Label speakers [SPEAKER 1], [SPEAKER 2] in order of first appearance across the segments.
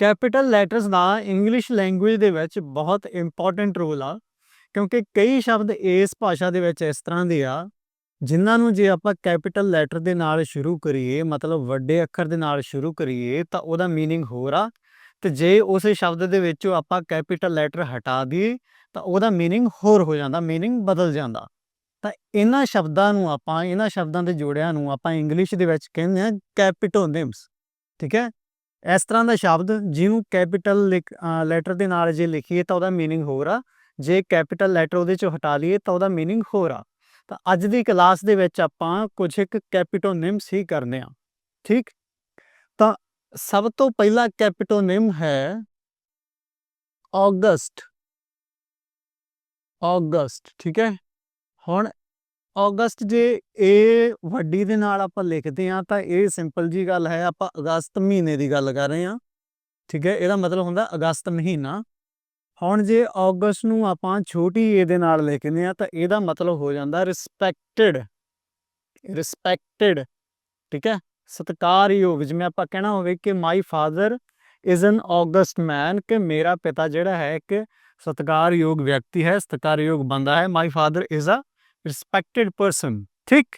[SPEAKER 1] Capital letters ਦਾ English language ਦੇ ਵਿੱਚ ਬਹੁਤ ਇੰਪੋਰਟੈਂਟ ਰੋਲ ਆ ਕਿਉਂਕਿ ਕਈ ਸ਼ਬਦ ਇਸ ਭਾਸ਼ਾ ਦੇ ਵਿੱਚ ਇਸ ਤਰ੍ਹਾਂ ਦੇ ਆ ਜਿਨ੍ਹਾਂ ਨੂੰ ਜੇ ਆਪਾਂ ਕੈਪੀਟਲ ਲੈਟਰ ਦੇ ਨਾਲ ਸ਼ੁਰੂ ਕਰੀਏ ਮਤਲਬ ਵੱਡੇ ਅੱਖਰ ਦੇ ਨਾਲ ਸ਼ੁਰੂ ਕਰੀਏ ਤਾਂ ਉਹਦਾ मीनिंग ਹੋਰ ਆ ਤੇ ਜੇ ਉਸੇ ਸ਼ਬਦ ਦੇ ਵਿੱਚੋਂ ਆਪਾਂ ਕੈਪੀਟਲ ਲੈਟਰ ਹਟਾ ਦਈਏ ਤਾਂ ਉਹਦਾ मीनिंग ਹੋਰ ਹੋ ਜਾਂਦਾ मीनिंग ਬਦਲ ਜਾਂਦਾ ਤਾਂ ਇਹਨਾਂ ਸ਼ਬਦਾਂ ਨੂੰ ਆਪਾਂ ਇਹਨਾਂ ਸ਼ਬਦਾਂ ਦੇ ਜੋੜਿਆਂ ਨੂੰ ਆਪਾਂ ਇੰਗਲਿਸ਼ ਦੇ ਵਿੱਚ ਕਹਿੰਦੇ ਆ ਕੈਪੀਟੋਨਿਮਸ ਠੀਕ ਹੈ ਇਸ ਤਰ੍ਹਾਂ ਦਾ ਸ਼ਬਦ ਜਿਹਨੂੰ ਕੈਪੀਟਲ ਲੈਟਰ ਦੇ ਨਾਲ ਜੇ ਲਿਖੀਏ ਤਾਂ ਉਹਦਾ मीनिंग ਹੋਰ ਆ ਜੇ ਕੈਪੀਟਲ ਲੈਟਰ ਉਹਦੇ ਚੋਂ ਹਟਾ ਲਈਏ ਤਾਂ ਉਹਦਾ मीनिंग ਹੋਰ ਆ ਤਾਂ ਅੱਜ ਦੀ ਕਲਾਸ ਦੇ ਵਿੱਚ ਆਪਾਂ ਕੁਝ ਇੱਕ ਕੈਪੀਟੋਨਿਮਸ ਹੀ ਕਰਨੇ ਆ ਠੀਕ ਤਾਂ ਸਭ ਤੋਂ ਪਹਿਲਾ ਕੈਪੀਟੋਨਿਮ ਹੈ ਅਗਸਟ ਅਗਸਟ ਠੀਕ ਹੈ ਹੁਣ ਅਗਸਟ ਜੇ ਇਹ ਵੱਡੀ ਦੇ ਨਾਲ ਆਪਾਂ ਲਿਖਦੇ ਆ ਤਾਂ ਇਹ ਸਿੰਪਲ ਜੀ ਗੱਲ ਹੈ, ਆਪਾਂ ਅਗਸਤ ਮਹੀਨੇ ਦੀ ਗੱਲ ਕਰ ਰਹੇ ਆ ਠੀਕ ਹੈ, ਇਹਦਾ ਮਤਲਬ ਹੁੰਦਾ ਅਗਸਤ ਮਹੀਨਾ। ਹੁਣ ਜੇ ਅਗਸਤ ਨੂੰ ਆਪਾਂ ਛੋਟੀ ਏ ਦੇ ਨਾਲ ਲਿਖਦੇ ਆ ਤਾਂ ਇਹਦਾ ਮਤਲਬ ਹੋ ਜਾਂਦਾ ਰਿਸਪੈਕਟਡ ਰਿਸਪੈਕਟਡ ਠੀਕ ਹੈ, ਸਤਿਕਾਰਯੋਗ, ਜਿਵੇਂ ਆਪਾਂ ਕਹਿਣਾ ਹੋਵੇ ਕਿ my father is an august man ਕਿ ਮੇਰਾ ਪਿਤਾ ਜਿਹੜਾ ਹੈ ਇੱਕ ਸਤਿਕਾਰਯੋਗ ਵਿਅਕਤੀ ਹੈ, ਸਤਿਕਾਰਯੋਗ ਬੰਦਾ ਹੈ my father is a respected person ਠੀਕ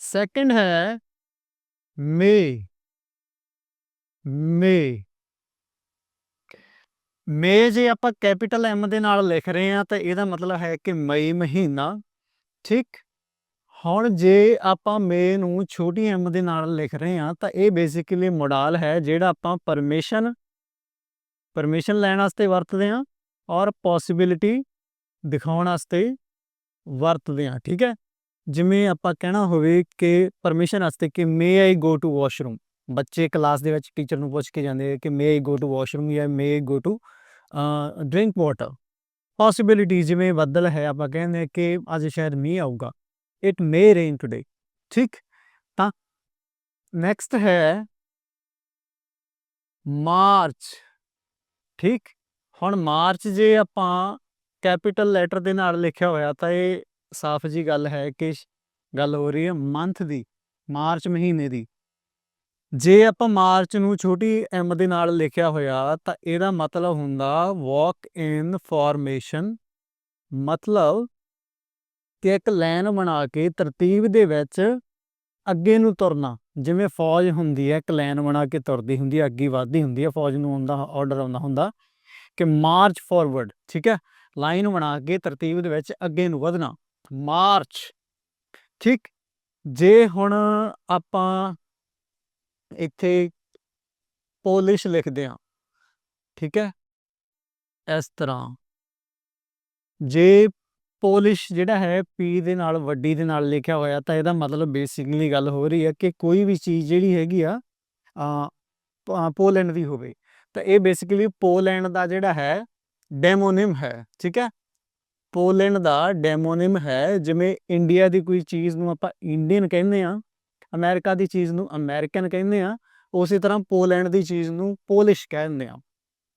[SPEAKER 1] ਸੈਕੰਡ ਹੈ ਮੇ ਮੇ ਮੇ ਜੇ ਆਪਾਂ ਕੈਪੀਟਲ ਐਮ ਦੇ ਨਾਲ ਲਿਖ ਰਹੇ ਆ ਤਾਂ ਇਹਦਾ ਮਤਲਬ ਹੈ ਕਿ ਮਈ ਮਹੀਨਾ ਠੀਕ ਹੁਣ ਜੇ ਆਪਾਂ ਮੇ ਨੂੰ ਛੋਟੀ ਐਮ ਦੇ ਨਾਲ ਲਿਖ ਰਹੇ ਆ ਤਾਂ ਇਹ ਬੇਸਿਕਲੀ ਮੋਡਲ ਹੈ ਜਿਹੜਾ ਆਪਾਂ ਪਰਮਿਸ਼ਨ ਪਰਮਿਸ਼ਨ ਲੈਣ ਵਾਸਤੇ ਵਰਤਦੇ ਆ ਔਰ ਪੋਸਿਬਿਲਿਟੀ ਦਿਖਾਉਣ ਵਾਸਤੇ ਵਰਤਦੇ ਹਾਂ, ਠੀਕ ਹੈ? ਜਿਵੇਂ ਆਪਾਂ ਕਹਿਣਾ ਹੋਵੇ ਕਿ ਪਰਮਿਸ਼ਨ ਵਾਸਤੇ ਕਿ may I go to washroom ਬੱਚੇ ਕਲਾਸ ਦੇ ਵਿੱਚ ਟੀਚਰ ਨੂੰ ਪੁੱਛ ਕੇ ਜਾਂਦੇ ਕਿ may I go to washroom ਜਾਂ may I go to drink water possibility ਜਿਵੇਂ ਬੱਦਲ ਹੈ, ਆਪਾਂ ਕਹਿੰਦੇ ਕਿ ਅੱਜ ਸ਼ਾਇਦ ਮੀਂਹ ਆਊਗਾ। ਇਟ ਮੇ ਰੇਨ ਟੁਡੇ ਠੀਕ? ਤਾਂ ਨੈਕਸਟ ਹੈ ਮਾਰਚ, ਠੀਕ? ਹੁਣ ਮਾਰਚ ਜੇ ਆਪਾਂ ਕੈਪੀਟਲ ਲੈਟਰ ਦੇ ਨਾਲ ਲਿਖਿਆ ਹੋਇਆ ਤਾਂ ਇਹ ਸਾਫ਼ ਜੀ ਗੱਲ ਹੈ ਕਿ ਗੱਲ ਹੋ ਰਹੀ ਹੈ ਮੰਥ ਦੀ, ਮਾਰਚ ਮਹੀਨੇ ਦੀ। ਜੇ ਆਪਾਂ ਮਾਰਚ ਨੂੰ ਛੋਟੀ ਐਮ ਦੇ ਨਾਲ ਲਿਖਿਆ ਹੋਇਆ ਤਾਂ ਇਹਦਾ ਮਤਲਬ ਹੁੰਦਾ ਵਾਕ ਇਨ ਫਾਰਮੇਸ਼ਨ ਮਤਲਬ ਕਿ ਇੱਕ ਲਾਈਨ ਬਣਾ ਕੇ ਤਰਤੀਬ ਦੇ ਵਿੱਚ ਅੱਗੇ ਨੂੰ ਤੁਰਨਾ। ਜਿਵੇਂ ਫੌਜ ਹੁੰਦੀ ਹੈ, ਇੱਕ ਲਾਈਨ ਬਣਾ ਕੇ ਤੁਰਦੀ ਹੁੰਦੀ ਹੈ, ਅੱਗੇ ਵਧਦੀ ਹੁੰਦੀ ਹੈ, ਫੌਜ ਨੂੰ ਆਉਂਦਾ ਆਰਡਰ ਆਉਂਦਾ ਹੁੰਦਾ ਕਿ ਮਾਰਚ ਫਾਰਵਰਡ ਠੀਕ ਹੈ? ਲਾਈਨ ਬਣਾ ਕੇ ਤਰਤੀਬ ਦੇ ਵਿੱਚ ਅੱਗੇ ਨੂੰ ਵਧਣਾ। ਮਾਰਚ। ਠੀਕ? ਜੇ ਹੁਣ ਆਪਾਂ ਇੱਥੇ ਪੋਲਿਸ਼ ਲਿਖਦੇ ਹਾਂ, ਠੀਕ ਹੈ? ਇਸ ਤਰ੍ਹਾਂ। ਜੇ ਪੋਲਿਸ਼ ਜਿਹੜਾ ਹੈ ਪੀ ਦੇ ਨਾਲ, ਵੱਡੀ ਦੇ ਨਾਲ ਲਿਖਿਆ ਹੋਇਆ, ਤਾਂ ਇਹਦਾ ਮਤਲਬ ਬੇਸਿਕਲੀ ਗੱਲ ਹੋ ਰਹੀ ਹੈ ਕਿ ਕੋਈ ਵੀ ਚੀਜ਼ ਜਿਹੜੀ ਹੈਗੀ ਆ ਪੋਲੈਂਡ ਦੀ ਹੋਵੇ। ਤਾਂ ਇਹ ਬੇਸਿਕਲੀ ਪੋਲੈਂਡ ਦਾ ਜਿਹੜਾ ਹੈ ਡੈਮੋਨਿਮ ਹੈ, ਠੀਕ ਹੈ? ਪੋਲੈਂਡ ਦਾ ਡੈਮੋਨਿਮ ਹੈ, ਜਿਵੇਂ ਇੰਡੀਆ ਦੀ ਕੋਈ ਚੀਜ਼ ਨੂੰ ਆਪਾਂ ਇੰਡੀਅਨ ਕਹਿੰਦੇ ਆ ਅਮਰੀਕਾ ਦੀ ਚੀਜ਼ ਨੂੰ ਅਮਰੀਕਨ ਕਹਿੰਦੇ ਆ ਉਸੇ ਤਰ੍ਹਾਂ ਪੋਲੈਂਡ ਦੀ ਚੀਜ਼ ਨੂੰ ਪੋਲਿਸ਼ ਕਹਿੰਦੇ ਆ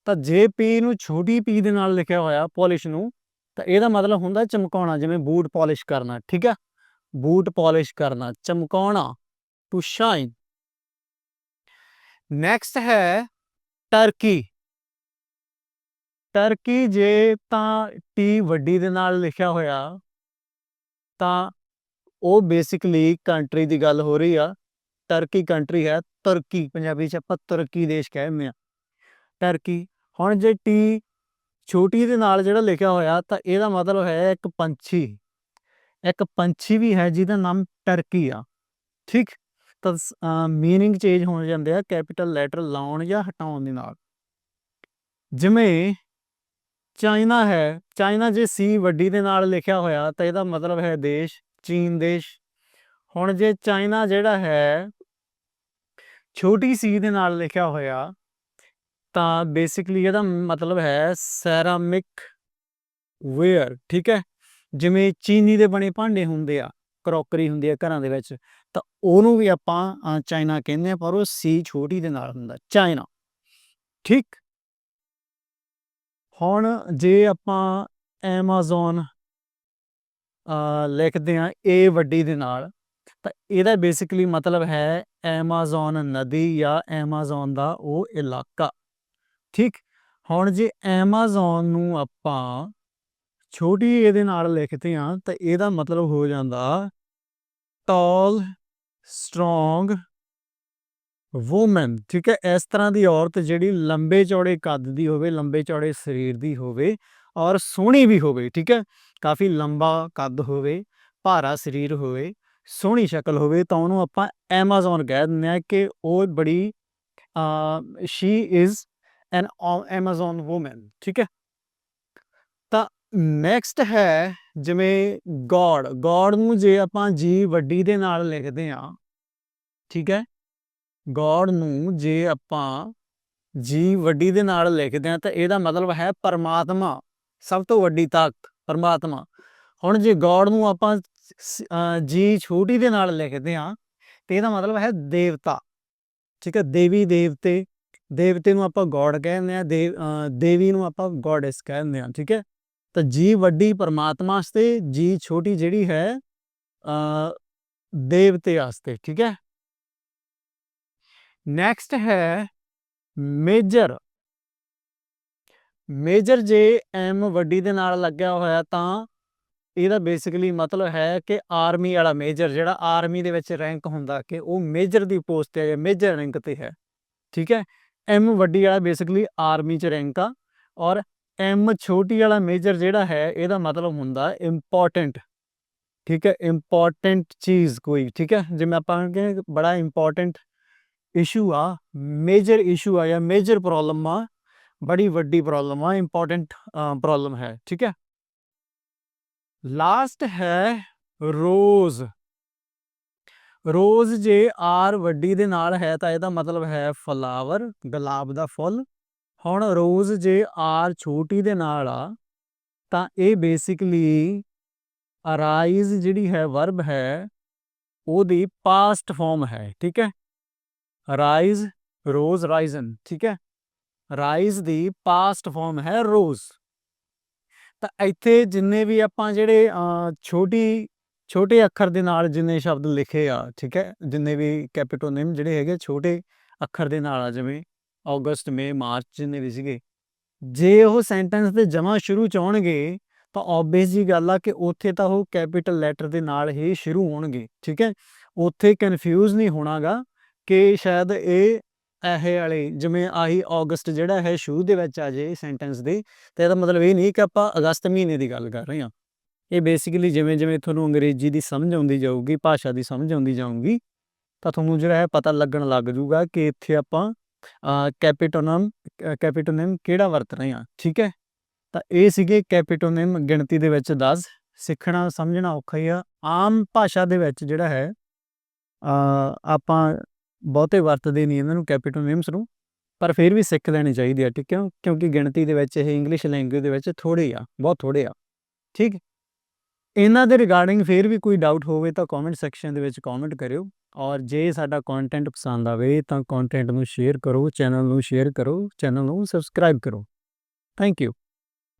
[SPEAKER 1] ਤਾਂ ਜੇ ਪੀ ਨੂੰ ਛੋਟੀ ਪੀ ਦੇ ਨਾਲ ਲਿਖਿਆ ਹੋਇਆ ਪੋਲਿਸ਼ ਨੂੰ, ਤਾਂ ਇਹਦਾ ਮਤਲਬ ਹੁੰਦਾ ਚਮਕਾਉਣਾ, ਜਿਵੇਂ ਬੂਟ ਪਾਲਿਸ਼ ਕਰਨਾ, ਠੀਕ ਹੈ? ਬੂਟ ਪਾਲਿਸ਼ ਕਰਨਾ, ਚਮਕਾਉਣਾ ਟੂ ਸ਼ਾਈਨ ਨੈਕਸਟ ਹੈ ਟਰਕੀ ਟਰਕੀ ਜੇ ਤਾਂ ਟੀ ਵੱਡੀ ਦੇ ਨਾਲ ਲਿਖਿਆ ਹੋਇਆ, ਤਾਂ ਉਹ ਬੇਸਿਕਲੀ ਕੰਟਰੀ ਦੀ ਗੱਲ ਹੋ ਰਹੀ ਆ। ਟਰਕੀ ਕੰਟਰੀ ਹੈ, ਤੁਰਕੀ, ਪੰਜਾਬੀ ਚ ਆਪਾਂ ਤੁਰਕੀ ਦੇਸ਼ ਕਹਿੰਦੇ ਆ। ਟਰਕੀ, ਹੁਣ ਜੇ ਟੀ ਛੋਟੀ ਦੇ ਨਾਲ ਜਿਹੜਾ ਲਿਖਿਆ ਹੋਇਆ, ਤਾਂ ਇਹਦਾ ਮਤਲਬ ਹੈ ਇੱਕ ਪੰਛੀ। ਇੱਕ ਪੰਛੀ ਵੀ ਹੈ, ਜਿਹਦਾ ਨਾਮ ਟਰਕੀ ਆ। ਠੀਕ? ਤਾਂ ਮੀਨਿੰਗ ਚੇਂਜ ਹੋ ਜਾਂਦੇ ਆ ਕੈਪੀਟਲ ਲੈਟਰ ਲਾਉਣ ਜਾਂ ਹਟਾਉਣ ਦੇ ਨਾਲ। ਜਿਵੇਂ ਚਾਈਨਾ ਹੈ। ਚਾਈਨਾ ਜੇ ਸੀ ਵੱਡੀ ਦੇ ਨਾਲ ਲਿਖਿਆ ਹੋਇਆ ਤਾਂ ਇਹਦਾ ਮਤਲਬ ਹੈ ਦੇਸ਼, ਚੀਨ ਦੇਸ਼। ਹੁਣ ਜੇ ਚਾਈਨਾ ਜਿਹੜਾ ਹੈ ਛੋਟੀ ਸੀ ਦੇ ਨਾਲ ਲਿਖਿਆ ਹੋਇਆ ਤਾਂ ਬੇਸਿਕਲੀ ਇਹਦਾ ਮਤਲਬ ਹੈ ਸੈਰਾਮਿਕ ਵੇਅਰ, ਠੀਕ ਹੈ? ਜਿਵੇਂ ਚੀਨੀ ਦੇ ਬਣੇ ਭਾਂਡੇ ਹੁੰਦੇ ਆ, ਕਰੋਕਰੀ ਹੁੰਦੀ ਆ ਘਰਾਂ ਦੇ ਵਿੱਚ, ਤਾਂ ਉਹਨੂੰ ਵੀ ਆਪਾਂ ਚਾਈਨਾ ਕਹਿੰਦੇ ਆ ਪਰ ਉਹ ਸੀ ਛੋਟੀ ਦੇ ਨਾਲ ਹੁੰਦਾ, ਚਾਈਨਾ। ਠੀਕ? ਹੁਣ ਜੇ ਆਪਾਂ ਐਮਾਜ਼ਨ ਲਿਖਦੇ ਆ ਏ ਵੱਡੀ ਦੇ ਨਾਲ, ਤਾਂ ਇਹਦਾ ਬੇਸਿਕਲੀ ਮਤਲਬ ਹੈ ਐਮਾਜ਼ਨ ਨਦੀ ਜਾਂ ਐਮਾਜ਼ਨ ਦਾ ਉਹ ਇਲਾਕਾ। ਠੀਕ? ਹੁਣ ਜੇ ਐਮਾਜ਼ਨ ਨੂੰ ਆਪਾਂ ਛੋਟੀ ਇਹਦੇ ਨਾਲ ਲਿਖਦੇ ਹਾਂ, ਤਾਂ ਇਹਦਾ ਮਤਲਬ ਹੋ ਜਾਂਦਾ ਟਾਲ ਸਟਰੋਂਗ ਵੂਮਨ, ਠੀਕ ਹੈ? ਇਸ ਤਰ੍ਹਾਂ ਦੀ ਔਰਤ ਜਿਹੜੀ ਲੰਬੇ ਚੌੜੇ ਕੱਦ ਦੀ ਹੋਵੇ, ਲੰਬੇ ਚੌੜੇ ਸਰੀਰ ਦੀ ਹੋਵੇ ਔਰ ਸੋਹਣੀ ਵੀ ਹੋਵੇ, ਠੀਕ ਹੈ? ਕਾਫੀ ਲੰਬਾ ਕੱਦ ਹੋਵੇ, ਭਾਰਾ ਸਰੀਰ ਹੋਵੇ, ਸੋਹਣੀ ਸ਼ਕਲ ਹੋਵੇ, ਤਾਂ ਉਹਨੂੰ ਆਪਾਂ ਐਮਾਜ਼ਨ ਕਹਿ ਦਿੰਦੇ ਆ ਕਿ ਉਹ ਬੜੀ she is an Amazon woman ਠੀਕ ਹੈ? ਤਾਂ ਨੈਕਸਟ ਹੈ ਜਿਵੇਂ ਗੋਡ ਗੋਡ ਨੂੰ ਜੇ ਆਪਾਂ ਜੀ ਵੱਡੀ ਦੇ ਨਾਲ ਲਿਖਦੇ ਆ ਠੀਕ ਹੈ? ਗੋਡ ਨੂੰ ਜੇ ਆਪਾਂ ਜੀ ਵੱਡੀ ਦੇ ਨਾਲ ਲਿਖਦੇ ਆ ਤਾਂ ਇਹਦਾ ਮਤਲਬ ਹੈ ਪਰਮਾਤਮਾ, ਸਭ ਤੋਂ ਵੱਡੀ ਤਾਕਤ, ਪਰਮਾਤਮਾ। ਹੁਣ ਜੇ ਗੋਡ ਨੂੰ ਆਪਾਂ ਜੀ ਛੋਟੀ ਦੇ ਨਾਲ ਲਿਖਦੇ ਆ ਤੇ ਇਹਦਾ ਮਤਲਬ ਹੈ ਦੇਵਤਾ। ਠੀਕ ਹੈ, ਦੇਵੀ ਦੇਵਤੇ ਦੇਵਤੇ ਨੂੰ ਆਪਾਂ ਗੋਡ ਕਹਿੰਦੇ ਆ ਦੇਵੀ ਨੂੰ ਆਪਾਂ ਗੋਡੈਸ ਕਹਿੰਦੇ ਆ ਠੀਕ ਹੈ। ਤਾਂ ਜੀ ਵੱਡੀ ਪਰਮਾਤਮਾ ਵਾਸਤੇ ਜੀ ਛੋਟੀ ਜਿਹੜੀ ਹੈ ਦੇਵਤੇ ਵਾਸਤੇ, ਠੀਕ ਹੈ। ਨੈਕਸਟ ਹੈ ਮੇਜਰ ਮੇਜਰ ਜੇ ਐਮ ਵੱਡੀ ਦੇ ਨਾਲ ਲੱਗਿਆ ਹੋਇਆ ਤਾਂ ਇਹਦਾ ਬੇਸਿਕਲੀ ਮਤਲਬ ਹੈ ਕਿ ਆਰਮੀ ਵਾਲਾ ਮੇਜਰ ਜਿਹੜਾ ਆਰਮੀ ਦੇ ਵਿੱਚ ਰੈਂਕ ਹੁੰਦਾ ਕਿ ਉਹ ਮੇਜਰ ਦੀ ਪੋਸਟ ਤੇ ਹੈ ਮੇਜਰ ਰੈਂਕ ਤੇ ਹੈ। ਠੀਕ ਹੈ? ਐਮ ਵੱਡੀ ਵਾਲਾ ਬੇਸਿਕਲੀ ਆਰਮੀ ਚ ਰੈਂਕ ਆ ਔਰ ਐਮ ਛੋਟੀ ਵਾਲਾ ਮੇਜਰ ਜਿਹੜਾ ਹੈ ਇਹਦਾ ਮਤਲਬ ਹੁੰਦਾ ਇੰਪੋਰਟੈਂਟ ਠੀਕ ਹੈ? ਇੰਪੋਰਟੈਂਟ ਚੀਜ਼ ਕੋਈ। ਠੀਕ ਹੈ? ਜਿਵੇਂ ਆਪਾਂ ਕਹਿੰਦੇ ਬੜਾ ਇੰਪੋਰਟੈਂਟ ਇਸ਼ੂ ਆ ਮੇਜਰ ਇਸ਼ੂ ਆ ਜਾਂ ਮੇਜਰ ਪ੍ਰੋਬਲਮ ਆ, ਬੜੀ ਵੱਡੀ ਪ੍ਰੋਬਲਮ ਆ ਇੰਪੋਰਟੈਂਟ ਪ੍ਰੋਬਲਮ ਹੈ, ਠੀਕ ਹੈ? ਲਾਸਟ ਹੈ ਰੋਜ਼। ਰੋਜ਼ ਜੇ ਆਰ ਵੱਡੀ ਦੇ ਨਾਲ ਹੈ ਤਾਂ ਇਹਦਾ ਮਤਲਬ ਹੈ ਫਲਾਵਰ ਗੁਲਾਬ ਦਾ ਫੁੱਲ। ਹੁਣ ਰੋਜ਼ ਜੇ ਆਰ ਛੋਟੀ ਦੇ ਨਾਲ ਆ, ਤਾਂ ਇਹ ਬੇਸਿਕਲੀ ਅਰਾਈਜ਼ ਜਿਹੜੀ ਹੈ ਵਰਬ ਹੈ, ਉਹਦੀ ਪਾਸਟ ਫਾਰਮ ਹੈ, ਠੀਕ ਹੈ? ਰਾਈਜ਼, ਰੋਜ਼ ਰਾਈਜ਼ਨ, ਠੀਕ ਹੈ? ਰਾਈਜ਼ ਦੀ ਪਾਸਟ ਫਾਰਮ ਹੈ ਰੋਜ਼। ਤਾਂ ਇੱਥੇ ਜਿੰਨੇ ਵੀ ਆਪਾਂ ਜਿਹੜੇ ਛੋਟੀ, ਛੋਟੇ ਅੱਖਰ ਦੇ ਨਾਲ ਜਿੰਨੇ ਸ਼ਬਦ ਲਿਖੇ ਆ, ਠੀਕ ਹੈ? ਜਿੰਨੇ ਵੀ ਕੈਪੀਟੋਨਿਮ ਜਿਹੜੇ ਹੈਗੇ, ਛੋਟੇ ਅੱਖਰ ਦੇ ਨਾਲ ਆ, ਜਿਵੇਂ ਅਗਸਤ ਮੇ ਮਾਰਚ ਜਿੰਨੇ ਵੀ ਸੀਗੇ। ਜੇ ਉਹ ਸੈਂਟੈਂਸ ਦੇ ਜਮਾ ਸ਼ੁਰੂ ਚ ਆਉਣਗੇ, ਤਾਂ ਆਬਵੀਅਸ ਜੀ ਗੱਲ ਆ ਕਿ ਉੱਥੇ ਤਾਂ ਉਹ ਕੈਪੀਟਲ ਲੈਟਰ ਦੇ ਨਾਲ ਹੀ ਸ਼ੁਰੂ ਹੋਣਗੇ, ਠੀਕ ਹੈ? ਉੱਥੇ ਕਨਫਿਊਜ਼ ਨਹੀਂ ਹੋਣਾਗਾ। ਕਿ ਸ਼ਾਇਦ ਇਹ ਇਹ ਵਾਲੇ ਜਿਵੇਂ ਆਹੀ ਅਗਸਤ ਜਿਹੜਾ ਹੈ ਸ਼ੁਰੂ ਦੇ ਵਿੱਚ ਆ ਜੇ ਸੈਂਟੈਂਸ ਦੇ, ਤੇ ਇਹਦਾ ਮਤਲਬ ਇਹ ਨਹੀਂ ਕਿ ਆਪਾਂ ਅਗਸਤ ਮਹੀਨੇ ਦੀ ਗੱਲ ਕਰ ਰਹੇ ਹਾਂ। ਇਹ ਬੇਸਿਕਲੀ ਜਿਵੇਂ ਜਿਵੇਂ ਤੁਹਾਨੂੰ ਅੰਗਰੇਜ਼ੀ ਦੀ ਸਮਝ ਆਉਂਦੀ ਜਾਊਗੀ, ਭਾਸ਼ਾ ਦੀ ਸਮਝ ਆਉਂਦੀ ਜਾਊਗੀ, ਤਾਂ ਤੁਹਾਨੂੰ ਜਿਹੜਾ ਹੈ ਪਤਾ ਲੱਗਣ ਲੱਗ ਜੂਗਾ ਕਿ ਇੱਥੇ ਆਪਾਂ ਕੈਪੀਟੋਨਮ ਕੈਪੀਟੋਨਮ ਕਿਹੜਾ ਵਰਤ ਰਹੇ ਹਾਂ, ਠੀਕ ਹੈ? ਤਾਂ ਇਹ ਸੀਗੇ ਕੈਪੀਟੋਨਮ ਗਿਣਤੀ ਦੇ ਵਿੱਚ 10 ਸਿੱਖਣਾ, ਸਮਝਣਾ ਔਖਾ ਹੀ ਆ। ਆਮ ਭਾਸ਼ਾ ਦੇ ਵਿੱਚ ਜਿਹੜਾ ਹੈ ਆਪਾਂ ਬਹੁਤੇ ਵਰਤਦੇ ਨਹੀਂ ਇਹਨਾਂ ਨੂੰ ਕੈਪੀਟੋਨਿਮਸ ਨੂੰ, ਪਰ ਫਿਰ ਵੀ ਸਿੱਖ ਲੈਣੇ ਚਾਹੀਦੇ ਆ, ਠੀਕ ਹੈ? ਕਿਉਂਕਿ ਗਿਣਤੀ ਦੇ ਵਿੱਚ ਇਹ ਇੰਗਲਿਸ਼ ਲੈਂਗੁਏਜ ਦੇ ਵਿੱਚ ਥੋੜੇ ਆ, ਬਹੁਤ ਥੋੜੇ ਆ, ਠੀਕ ਇਹਨਾਂ ਦੇ ਰਿਗਾਰਡਿੰਗ ਫਿਰ ਵੀ ਕੋਈ ਡਾਊਟ ਹੋਵੇ ਤਾਂ ਕਮੈਂਟ ਸੈਕਸ਼ਨ ਦੇ ਵਿੱਚ ਕਮੈਂਟ ਕਰਿਓ, ਔਰ ਜੇ ਸਾਡਾ ਕੰਟੈਂਟ ਪਸੰਦ ਆਵੇ ਤਾਂ ਕੰਟੈਂਟ ਨੂੰ ਸ਼ੇਅਰ ਕਰੋ ਚੈਨਲ ਨੂੰ ਸ਼ੇਅਰ ਕਰੋ ਚੈਨਲ ਨੂੰ ਸਬਸਕ੍ਰਾਈਬ ਕਰੋ। Thank you